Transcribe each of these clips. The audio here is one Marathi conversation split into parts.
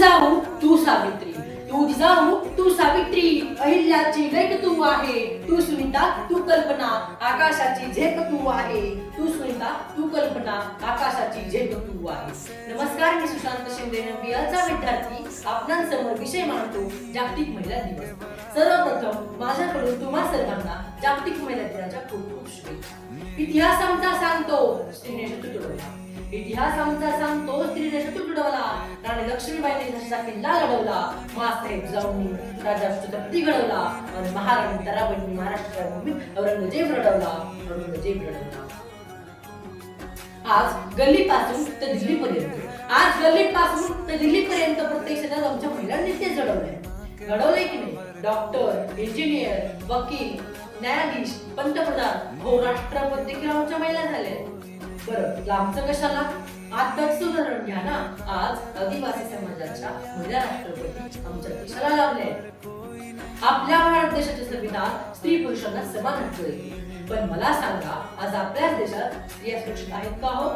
जाऊ तू सावित्री. तू जाऊ तू सावित्री. अहिल्याची लेख तू आहे. तू सुनीता तू कल्पना. आकाशाची झेप तू आहे. तू सुनीता तू कल्पना. आकाशाची झेप तू आहे. नमस्कार मी सुशांत शिंदे नबियाचा विद्यार्थी. आपणांसमोर विषय मांडतो जागतिक महिला दिवस. सर्वप्रथम माझ्याकडून तुम्हा सर्वांना जागतिक महिला दिनाच्या खूप खूप शुभेच्छा. इतिहास आमचा सांगतो श्रीनेश तुटवला इतिहास आमचा सांगतो स्त्रीने तुटवला राणी लक्ष्मीबाईने झाशीचा किल्ला लढवला. मासाहेब जाऊन राजा छत्रपती घडवला. आणि महाराणी तराबाईंनी महाराष्ट्राच्या औरंगजेब लढवला औरंगजेब लढवला आज गल्लीपासून ते दिल्लीपर्यंत. आज गल्लीपासून ते दिल्लीपर्यंत प्रत्येक क्षेत्रात आमच्या महिलांनी ते घडवलंय. घडवलंय की नाही? डॉक्टर इंजिनियर वकील न्यायाधीश पंतप्रधान हो राष्ट्रपती किंवा आमच्या महिला झाल्या. बरं म्हणजे लांबचं कशाला? आताच उदाहरण घ्या ना? आज आदिवासी समाजाच्या महिला राष्ट्रपती आमच्या देशाला लावले आपल्या भारत देशाचे संविधान स्त्री पुरुषांना समान हक्क देते पण मला सांगा आज आपल्याच देशात स्त्रिया सुरक्षित आहेत का हो?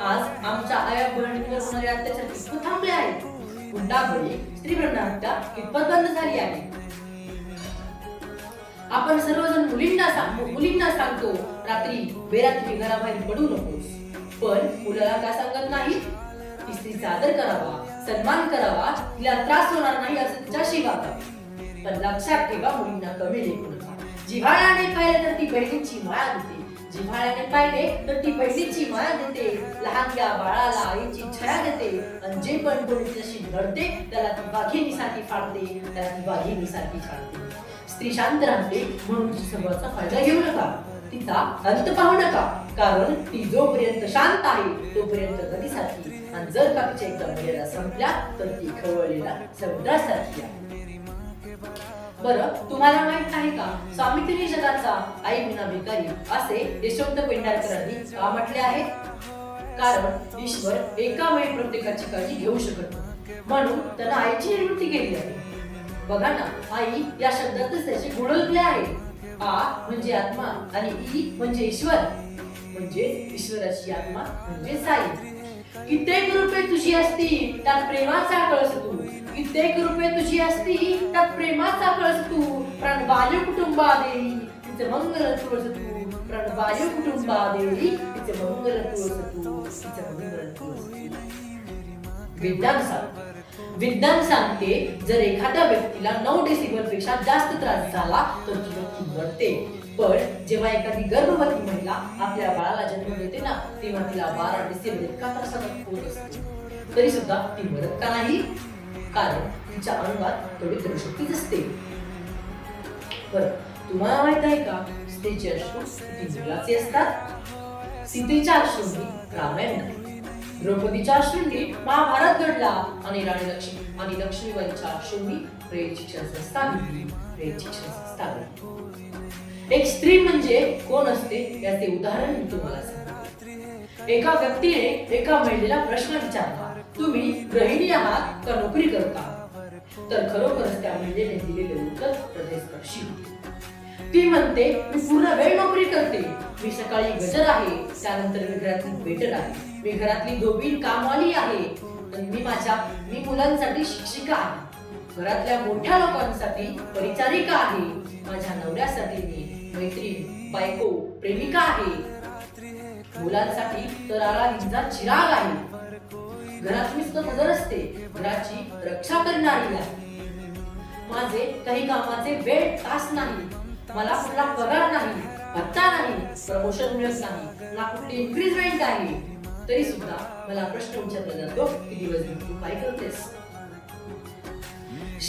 आज आमच्या आया बहिणीवर होणारे अत्याचार कितपत थांबले आहेत. हुंडाबळी स्त्री भ्रूण हत्या कितपत बंद झाली आहे. आपण सर्वजण मुली सांग रात्री बेरात्री घराबाहेर पडू नकोस. पण मुलाला का सांगत नाही? की स्त्रीचा आदर करावा सन्मान करावा तिला त्रास होणार नाही असं तिच्याशी वागावे पण लक्षात ठेवा मुलींना कमी लेखू नका. जिव्हाळ्याने पाहिलं तर ती बहिणीची माया देते. जिव्हाळ्याने पाहिले तर ती बहिणीची माया देते. लहानग्या बाळाला आईची छाया देते. आणि जे पण कोणी तिच्याशी लढते त्याला ती वाघिणीसाठी फाडते. त्याला ती वाघिणीसाठी छाडते. स्त्री शांत राहते म्हणून तिच्या फायदा घेऊ नका. तिचा अंत पाहू नका कारण ती जोपर्यंत शांत आहे तोपर्यंत नदीसारखी आणि जर का तिच्या एकदा मर्यादा संपल्या तर ती खवळलेल्या समुद्रासारखी आहे. बरं तुम्हाला माहीत आहे का? स्वामी तिन्ही जगाचा आई विना भिकारी असे यशवंत पेंढारकरांनी का म्हटले आहे? कारण ईश्वर एका वेळी प्रत्येकाची काळजी घेऊ शकत म्हणून त्यांना आईची निर्मिती केली आहे. बघा ना आई या शब्दातच त्याचे गुण आहे आ म्हणजे आत्मा आणि ई म्हणजे ईश्वर. म्हणजे ईश्वराची आत्मा म्हणजे साई. कित्येक रूपे तुझी असती त्यात प्रेमाचा कळस तू. कित्येक रूपे तुझी असती त्यात प्रेमाचा कळस तू. प्राणवायू कुटुंबा देवी तिचं मंगल तुळस तू. प्राणवायू कुटुंबा देवी तिचं मंगल तुळस तू. तिचं मंगल तुळस तू. विज्ञान सांगते जर एखाद्या व्यक्तीला नऊ डेसिबलपेक्षा जास्त त्रास झाला तर ती व्यक्ती मरते पण जेव्हा एखादी गर्भवती महिला आपल्या बाळाला जन्म देते ना तेव्हा तिला बारा डेसिबल इतका त्रास होत असतो. तरी सुद्धा ती मरत का नाही? कारण तिच्या अंगात थोडी द्रवशक्तीच असते बरं तुम्हाला माहीत आहे का? स्त्रीचे अश्रू किती मुलाचे असतात? सीतेच्या अश्रूंनी रामायण नाही. द्रौपदीच्या अश्रूंनी महाभारत घडला आणि राणी लक्ष्मी आणि लक्ष्मीबाईच्या अश्रूंनी प्रेम शिक्षण संस्था घडली प्रेम शिक्षण संस्था एक स्त्री म्हणजे कोण असते? याचे उदाहरण मी तुम्हाला सांगतो. एका व्यक्तीने एका महिलेला प्रश्न विचारला तुम्ही गृहिणी आहात का नोकरी करता? तर खरोखरच त्या महिलेने दिलेले उत्तर हृदयस्पर्शी होते ती म्हणते मी पूर्ण वेळ नोकरी करते. मी सकाळी गजर आहे त्यानंतर मी घरातली बेटर आहे. मी घरातली धोबीण कामवाली आहे. मी माझ्या मी मुलांसाठी शिक्षिका आहे. घरातल्या मोठ्या लोकांसाठी परिचारिका आहे. माझ्या नवऱ्यासाठी मी मैत्रीण बायको प्रेमिका आहे. मुलांसाठी तर आला हिंजा चिराग आहे. घरात मी सुद्धा हजर असते. घराची रक्षा करणारी आहे. माझे काही कामाचे वेळ तास नाही. मला कुठला पगार नाही भत्ता नाही प्रमोशन मिळत नाही ना कुठली इन्क्रीजमेंट आहे तरी सुद्धा मला प्रश्न विचारला जातो की दिवस तू काय करतेस?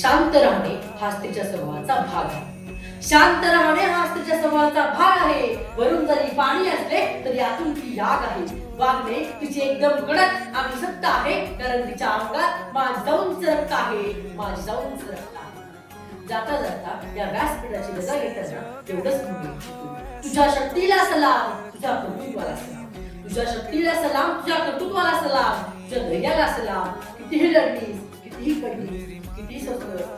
शांत राहणे हा स्त्रीच्या स्वभावाचा भाग आहे. शांत राहणे हा स्त्रीच्या स्वभावाचा भाग आहे. वरून जरी पाणी असले तरी आतून ती याग आहे. वागणे तिची एकदम कडक आणि सत्ता आहे कारण तिच्या अंगात माझ जाऊन रक्त आहे. माझ जाऊन रक्त आहे. जाता जाता या व्यासपीठाची रजा घेताना एवढंच म्हणून तुझ्या शक्तीला सलाम तुझ्या कर्तृत्वाला सलाम. तुझ्या शक्तीला सलाम तुझ्या कर्तृत्वाला सलाम. तुझ्या धैर्याला सलाम. कितीही लढलीस कितीही पडलीस कितीही स्वप्न